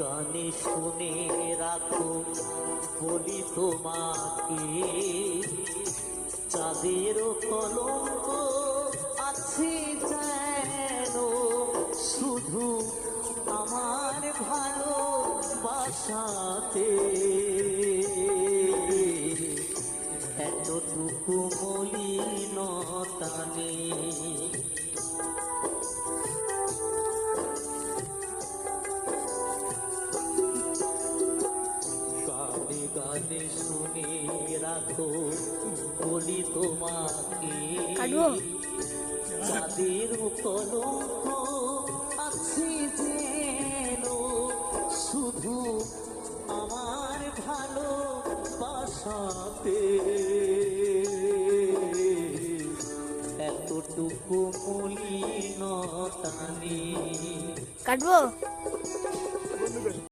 কানে শুনে রাখো বলি তোমাকে চাঁদের কলঙ্ক আছে যেন শুধু আমার ভালোবাসাতে। এতটুকু মলিনতা গানে গানে শুনে রাখো বলি তোমাকে। কাটবো? যাদের কলঙ্ক আছে যেন শুধু আমার ভালো বাসাতে এতটুকু মলিনতা নেই। কাটবো